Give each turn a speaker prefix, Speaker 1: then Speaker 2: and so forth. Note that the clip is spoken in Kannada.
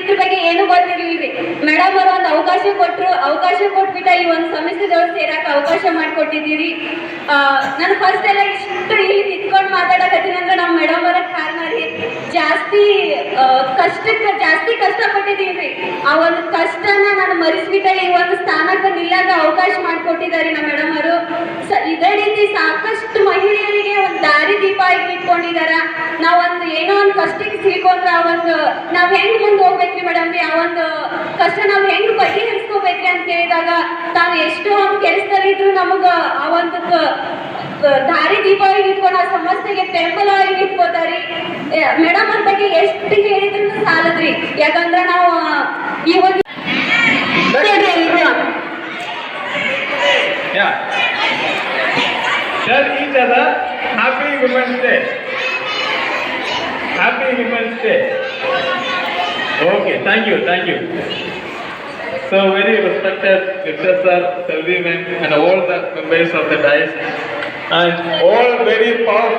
Speaker 1: ಇದ್ರ ಬಗ್ಗೆ ಏನು ಗೊತ್ತಿರ್ಲಿಲ್ರಿ. ಮೇಡಮ್ ಅವರು ಒಂದು ಅವಕಾಶ ಕೊಟ್ಟರು ಅವಕಾಶ ಕೊಟ್ಬಿಟ್ಟ ಈ ಒಂದು ಸಮಸ್ಯೆದವ್ರು ಸೇರಕ್ಕೆ ಅವಕಾಶ ಮಾಡಿಕೊಟ್ಟಿದ್ದೀರಿ. ನಾನು ಫಸ್ಟ್ ಎಲ್ಲ ಇಷ್ಟು ಇಲ್ಲಿ ನಿಂತ್ಕೊಂಡು ಮಾತಾಡಕತ್ತೀನಂದ್ರೆ ನಮ್ಮ ಮೇಡಮ್ ಅವರ ಕಾರಣ ರೀ. ಜಾಸ್ತಿ ಕಷ್ಟಕ್ಕೆ, ಜಾಸ್ತಿ ಕಷ್ಟಪಟ್ಟಿದ್ದೀನಿ ರೀ ಆ ಒಂದು ಕಷ್ಟನ ನಾನು ಮರೆಸ್ಬಿಟ್ಟ ಈ ಒಂದು ಸ್ಥಾನಕ್ಕೆ ನಿಲ್ಲಕ ಅವಕಾಶ ಮಾಡಿಕೊಟ್ಟಿದ್ದಾರೆ ನಮ್ಮ ಮೇಡಮ್ ಅವರು. ಇದೇ ರೀತಿ ಸಾಕಷ್ಟು ಮಹಿಳೆಯರಿಗೆ ಒಂದು ದಾರಿ ದೀಪ ಕಷ್ಟಕ್ಕೆ ಸಿಕ್ಕೊಂಡ್ರೆ ಆ ಒಂದು ನಾವ್ ಹೆಂಗ್ ಮುಂದೆ ಹೋಗ್ಬೇಕ್ರಿ ಮೇಡಮ್ ರೀ ಆ ಒಂದು ಕಷ್ಟ ನಾವ್ ಹೆಂಗ್ ಬಗೆಹರಿಸ್ಕೋಬೇಕ್ರಿ ಅಂತ ಹೇಳಿದಾಗ ತಾವು ಎಷ್ಟೋ ಒಂದು ಕೆಲಸದಲ್ಲಿ ಇದ್ರು ನಮಗ ಆ ಒಂದು ದಾರಿ ದೀಪಾವಳಿ ನಿಂತ್ಕೊಂಡು ಆ ಸಮಸ್ಯೆಗೆ ಬೆಂಬಲವಾಗಿ ನಿಂತ್ಕೋತಾರಿ ಮೇಡಮ್ ಅವ್ರ ಬಗ್ಗೆ ಎಷ್ಟು ಹೇಳಿದ್ರು ಸಾಲದ್ರಿ ಯಾಕಂದ್ರೆ ನಾವು ಈ ಒಂದು sir.
Speaker 2: Yeah. Tell each other Happy Women's Day. Okay, thank you, thank you. So very respected sir, Selvi and all the members of the dice, and all very powerful.